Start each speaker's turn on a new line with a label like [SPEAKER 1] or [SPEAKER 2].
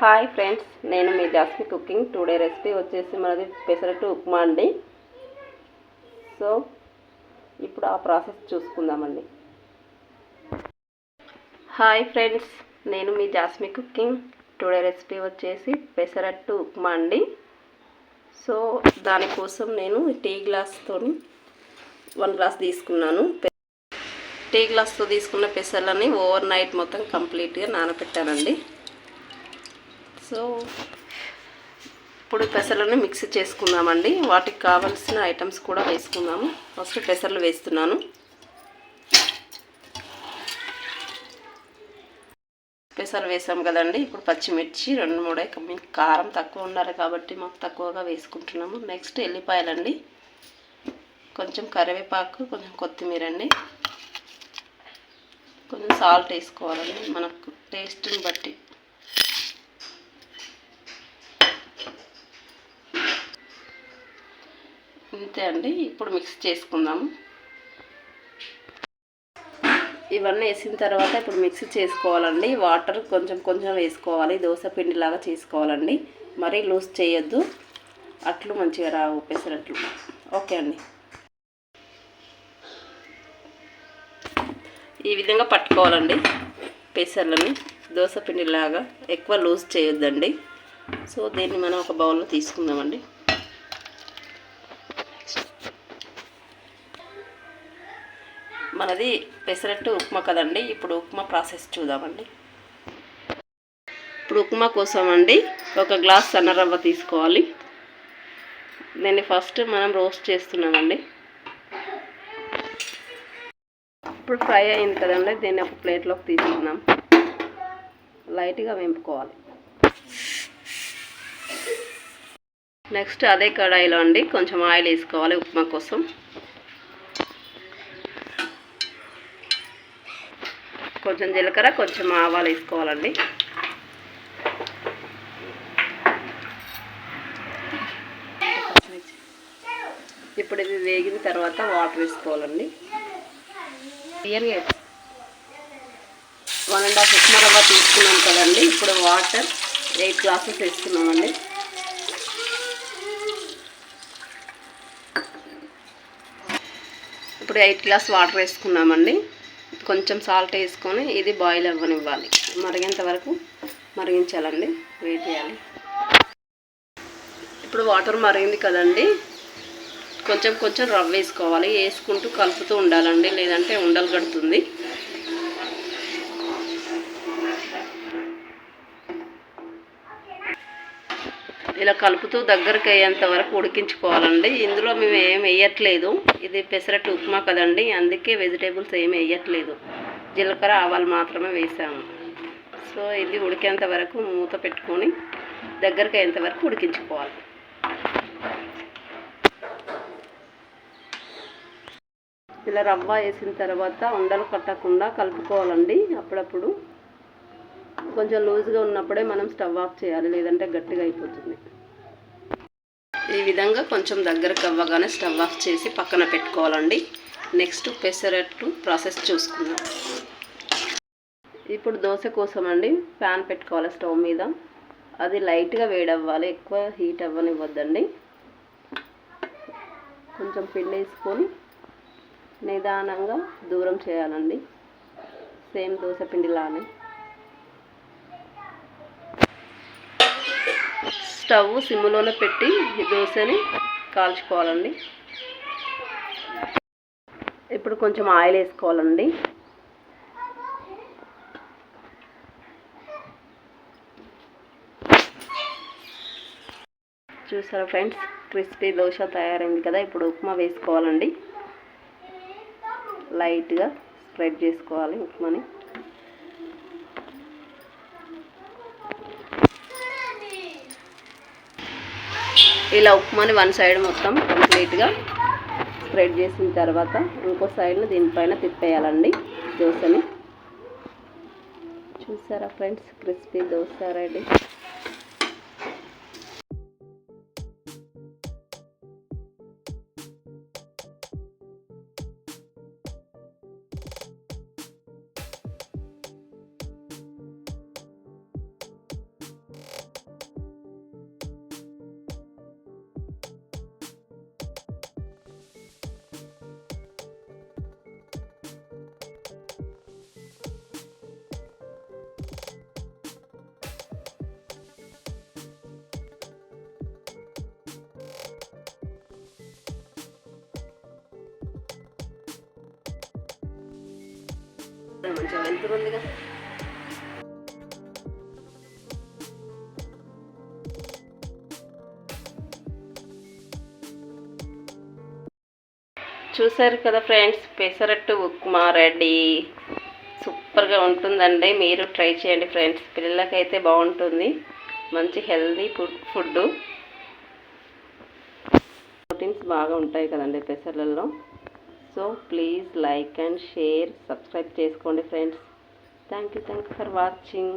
[SPEAKER 1] Hi friends నేను మీ Jasmi cooking. Today recipe వచ్చేసి మనది పెసరట్టు ఉప్మా అండి. సో ఇప్పుడు ఆ ప్రాసెస్ చూసుకుందామండి. హాయ్ ఫ్రెండ్స్ నేను మీ జాస్మి కుకింగ్. టుడే రెసిపీ వచ్చేసి పెసరట్టు ఉప్మా అండి. సో దానికోసం నేను టీ గ్లాస్తో వన్ గ్లాస్ తీసుకున్నాను. టీ గ్లాస్తో తీసుకున్న పెసర్లని ఓవర్ నైట్ మొత్తం కంప్లీట్గా నానబెట్టానండి సో ఇప్పుడు పెసర్లను మిక్స్ చేసుకుందామండి. వాటికి కావాల్సిన ఐటమ్స్ కూడా వేసుకుందాము. ఫస్ట్ పెసర్లు వేస్తున్నాను. పెసర్లు వేసాం కదండి. ఇప్పుడు పచ్చిమిర్చి రెండు మూడే మీకు కారం తక్కువ ఉండాలి కాబట్టి మాకు తక్కువగా వేసుకుంటున్నాము. నెక్స్ట్ ఎల్లిపాయలండి. కొంచెం కరివేపాకు కొంచెం కొత్తిమీర అండి కొంచెం సాల్ట్ వేసుకోవాలండి. మనకు టేస్ట్ని బట్టి. ఇంతే అండి ఇప్పుడు మిక్స్ చేసుకుందాము ఇవన్నీ వేసిన తర్వాత ఇప్పుడు మిక్స్ చేసుకోవాలండి. వాటర్ కొంచెం కొంచెం వేసుకోవాలి. దోశ పిండిలాగా చేసుకోవాలండి. మరీ లూజ్ చేయొద్దు. అట్లు మంచిగా రావు పెసరట్లు ఓకే అండి. ఈ విధంగా పట్టుకోవాలండి పెసర్లని. దోశ పిండిలాగా ఎక్కువ లూజ్ చేయొద్దండి. సో దీన్ని మనం ఒక బౌల్లో తీసుకుందామండి. మనది పెసరట్టు ఉప్మా కదండి ఇప్పుడు ఉప్మా ప్రాసెస్ చూద్దామండి. ఇప్పుడు ఉప్మా కోసం అండి ఒక గ్లాస్ సన్నరవ్వ తీసుకోవాలి. దీన్ని ఫస్ట్ మనం రోస్ట్ చేస్తున్నామండి. ఇప్పుడు ఫ్రై అయింది కదండి దీన్ని ఒక ప్లేట్లోకి తీసుకుందాం. లైట్గా వేపుకోవాలి. నెక్స్ట్ అదే కడాయిలో అండి కొంచెం ఆయిల్ వేసుకోవాలి ఉప్మా కోసం. కొంచెం జీలకర్ర కొంచెం ఆవాలు వేసుకోవాలండి. ఇప్పుడు ఇది వేగిన తర్వాత వాటర్ వేసుకోవాలండి. క్లియర్గా one and half upma rava తీసుకున్నాం కదండి. ఇప్పుడు వాటర్ ఎయిట్ గ్లాసెస్ వేస్తున్నామండి ఇప్పుడు ఎయిట్ గ్లాస్ వాటర్ వేసుకున్నామండి. కొంచెం సాల్ట్ వేసుకొని ఇది బాయిల్ అవ్వనివ్వాలి. మరిగేంత వరకు మరిగించాలండి. వెయిట్ చేయాలి. ఇప్పుడు వాటర్ మరిగింది కదండి. కొంచెం కొంచెం రవ్వ వేసుకోవాలి. వేసుకుంటూ కలుపుతూ ఉండాలండి. లేదంటే ఉండలు కడుతుంది. ఇలా కలుపుతూ దగ్గరకు అయ్యేంత వరకు ఉడికించుకోవాలండి. ఇందులో మేము ఏం వేయట్లేదు. ఇది పెసరట్టు ఉప్మా కదండి. అందుకే వెజిటేబుల్స్ ఏమి వేయట్లేదు. జీలకర్ర ఆవాలు మాత్రమే వేసాము. సో ఇది ఉడికేంత వరకు మూత పెట్టుకొని దగ్గరకు అయ్యేంత వరకు ఉడికించుకోవాలి. ఇలా రవ్వ వేసిన తర్వాత ఉండలు కట్టకుండా కలుపుకోవాలండి. అప్పుడప్పుడు కొంచెం లూజ్గా ఉన్నప్పుడే మనం స్టవ్ ఆఫ్ చేయాలి లేదంటే గట్టిగా అయిపోతుంది. ఈ విధంగా కొంచెం దగ్గరకు అవ్వగానే స్టవ్ ఆఫ్ చేసి పక్కన పెట్టుకోవాలండి. నెక్స్ట్ పెసరట్టు ప్రాసెస్ చూసుకుందాం. ఇప్పుడు దోశ కోసం అండి ప్యాన్ పెట్టుకోవాలి స్టవ్ మీద. అది లైట్గా వేడవ్వాలి ఎక్కువ హీట్ అవ్వనివ్వద్దండి. కొంచెం పిండి వేసుకొని నిదానంగా దూరం చేయాలండి. సేమ్ దోశ పిండిలానే. స్టవ్ సిమ్లోనే పెట్టి ఈ దోశని కాల్చుకోవాలండి. ఇప్పుడు కొంచెం ఆయిల్ వేసుకోవాలండి. చూసారా ఫ్రెండ్స్ క్రిస్పీ దోశ తయారైంది కదా ఇప్పుడు ఉప్మా వేసుకోవాలండి. లైట్గా స్ప్రెడ్ చేసుకోవాలి ఉప్మాని. ఇలా ఉప్మాని వన్ సైడ్ మొత్తం కంప్లీట్గా స్ప్రెడ్ చేసిన తర్వాత ఇంకో సైడ్ని దీనిపైన తిప్పేయాలండి దోశని. చూసారా ఫ్రెండ్స్ క్రిస్పీ దోశ రెడీ. ఇక్కడ మంచిగా వెళ్తుందిగా చూసారు కదా ఫ్రెండ్స్ పెసరట్టు ఉప్మా రెడీ. సూపర్గా ఉంటుందండి. మీరు ట్రై చేయండి ఫ్రెండ్స్. పిల్లలకైతే బాగుంటుంది. మంచి హెల్దీ ఫుడ్ ఫుడ్ ప్రోటీన్స్ బాగా ఉంటాయి కదండి పెసర్లలో. So please like and share subscribe చేసుకోండి friends. Thank you thank you for watching.